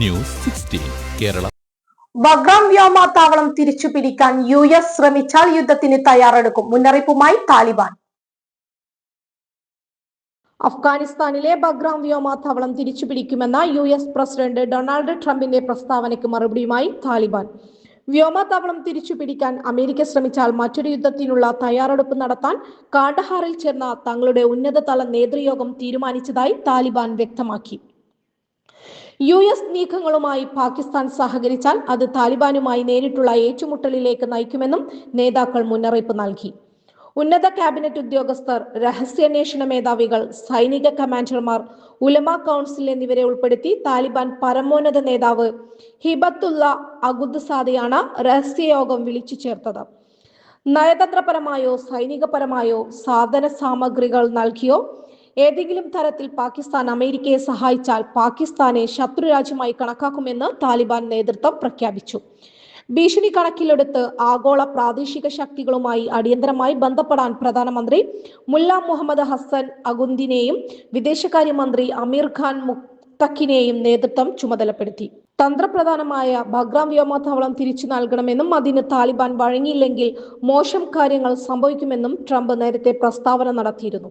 News sixteen Kerala. Bagram വ്യോമത്താവളം തിരിച്ചുപിടിക്കാൻ U S ശ്രമിച്ചാൽ യുദ്ധത്തിന് തയ്യാറെടുക്കും. മുന്നറിയിപ്പുമായി താലിബാൻ. അഫ്ഗാനിസ്ഥാനിലെ ബഗ്രാം വ്യോമത്താവളം തിരിച്ചുപിടിക്കുമെന്ന യു എസ് പ്രസിഡന്റ് ഡൊണാൾഡ് ട്രംപിന്റെ പ്രസ്താവനയ്ക്ക് മറുപടിയുമായി താലിബാൻ. വ്യോമത്താവളം തിരിച്ചുപിടിക്കാൻ അമേരിക്ക ശ്രമിച്ചാൽ മറ്റൊരു യുദ്ധത്തിനുള്ള തയ്യാറെടുപ്പ് നടത്താൻ കാണ്ഡഹാറിൽ ചേർന്ന തങ്ങളുടെ ഉന്നതതല നേതൃയോഗം തീരുമാനിച്ചതായി താലിബാൻ വ്യക്തമാക്കി. യു എസ് നീക്കങ്ങളുമായി പാകിസ്ഥാൻ സഹകരിച്ചാൽ അത് താലിബാനുമായി നേരിട്ടുള്ള ഏറ്റുമുട്ടലിലേക്ക് നയിക്കുമെന്നും നേതാക്കൾ മുന്നറിയിപ്പ് നൽകി. ഉന്നത ക്യാബിനറ്റ് ഉദ്യോഗസ്ഥർ രഹസ്യാന്വേഷണ മേധാവികൾ സൈനിക കമാൻഡർമാർ ഉലമ കൗൺസിൽ എന്നിവരെ ഉൾപ്പെടുത്തി താലിബാൻ പരമോന്നത നേതാവ് ഹിബത്തുള്ള അഗുദ് സാദയാണ് രഹസ്യയോഗം വിളിച്ചു ചേർത്തത്. നയതന്ത്രപരമായോ സൈനികപരമായോ സാധന സാമഗ്രികൾ നൽകിയോ ഏതെങ്കിലും തരത്തിൽ പാകിസ്ഥാൻ അമേരിക്കയെ സഹായിച്ചാൽ പാകിസ്ഥാനെ ശത്രുരാജ്യമായി കണക്കാക്കുമെന്ന് താലിബാൻ നേതൃത്വം പ്രഖ്യാപിച്ചു. ഭീഷണി കണക്കിലെടുത്ത് ആഗോള പ്രാദേശിക ശക്തികളുമായി അടിയന്തരമായി ബന്ധപ്പെടാൻ പ്രധാനമന്ത്രി മുല്ല മുഹമ്മദ് ഹസൻ അഗുന്ദിനെയും വിദേശകാര്യമന്ത്രി അമീർ ഖാൻ മുക്തക്കിനെയും നേതൃത്വം ചുമതലപ്പെടുത്തി. തന്ത്രപ്രധാനമായ ബഗ്രാം വ്യോമത്താവളം തിരിച്ചു നൽകണമെന്നും അതിന് താലിബാൻ വഴങ്ങിയില്ലെങ്കിൽ മോശം കാര്യങ്ങൾ സംഭവിക്കുമെന്നും ട്രംപ് നേരത്തെ പ്രസ്താവന നടത്തിയിരുന്നു.